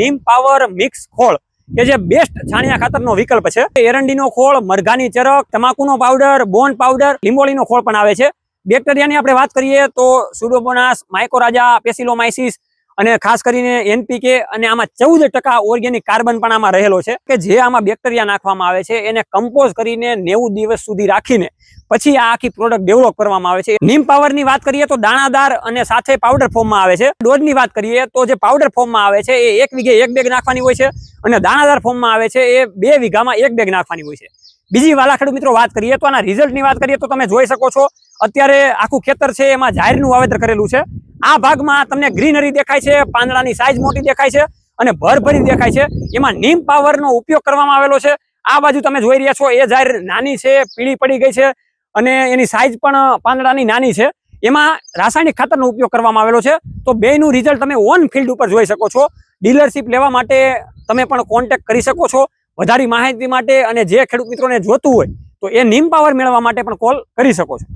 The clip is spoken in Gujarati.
નીમ પાવર મિક્સ ખોળ, કે જે બેસ્ટ છાણિયા ખાતરનો વિકલ્પ છે. એરંડીનો ખોળ, મરઘાની ચરક, તમાકુનો પાવડર બોન પાવડર લીંબોળીનો ખોળ પણ આવે છે. બેક્ટેરિયાની આપણે વાત કરીએ તો સુડોમોનાસ માઇકોરાજા પેસિલોમાઇસિસ અને ખાસ કરીને એનપીકે અને આમાં ચૌદ ટકા ઓર્ગેનિક કાર્બન પણ આમાં રહેલો છે. કે જે આમાં બેક્ટેરિયા નાખવામાં આવે છે, એને કમ્પોઝ કરીને નેવું દિવસ સુધી રાખીને પછી આ આખી પ્રોડક્ટ ડેવલપ કરવામાં આવે છે. નીમ પાવરની વાત કરીએ તો દાણાદાર અને સાથે પાવડર ફોર્મમાં આવે છે. ડોઝની વાત કરીએ તો જે પાવડર ફોર્મમાં આવે છે એ એક વીઘે એક બેગ નાખવાની હોય છે અને દાણાદાર ફોર્મમાં આવે છે એ બે વીઘામાં એક બેગ નાખવાની હોય છે. બીજી વાલા મિત્રો વાત કરીએ તો આના રિઝલ્ટની વાત કરીએ તો તમે જોઈ શકો છો અત્યારે આખું ખેતર છે એમાં જાહેરનું વાવેતર કરેલું છે. આ ભાગમાં તમને ગ્રીનરી દેખાય છે, પાંદડાની સાઇઝ મોટી દેખાય છે અને ભરભરી દેખાય છે. એમાં નીમ પાવરનો ઉપયોગ કરવામાં આવેલો છે. આ બાજુ તમે જોઈ રહ્યા છો, એ જાહેર નાની છે, પીળી પડી ગઈ છે. અને એની સાઈઝ પણ પાંદડાની નાની છે. એમાં રાસાયણિક ખાતરનો ઉપયોગ કરવામાં આવેલો છે. તો બેનું રિઝલ્ટ તમે ઓન ફિલ્ડ ઉપર જોઈ શકો છો. ડીલરશીપ લેવા માટે તમે પણ કોન્ટેક્ટ કરી શકો છો. વધારે માહિતી માટે અને જે ખેડૂત મિત્રોને જોતું હોય, તો એ નીમ પાવર મેળવવા માટે પણ કોલ કરી શકો છો.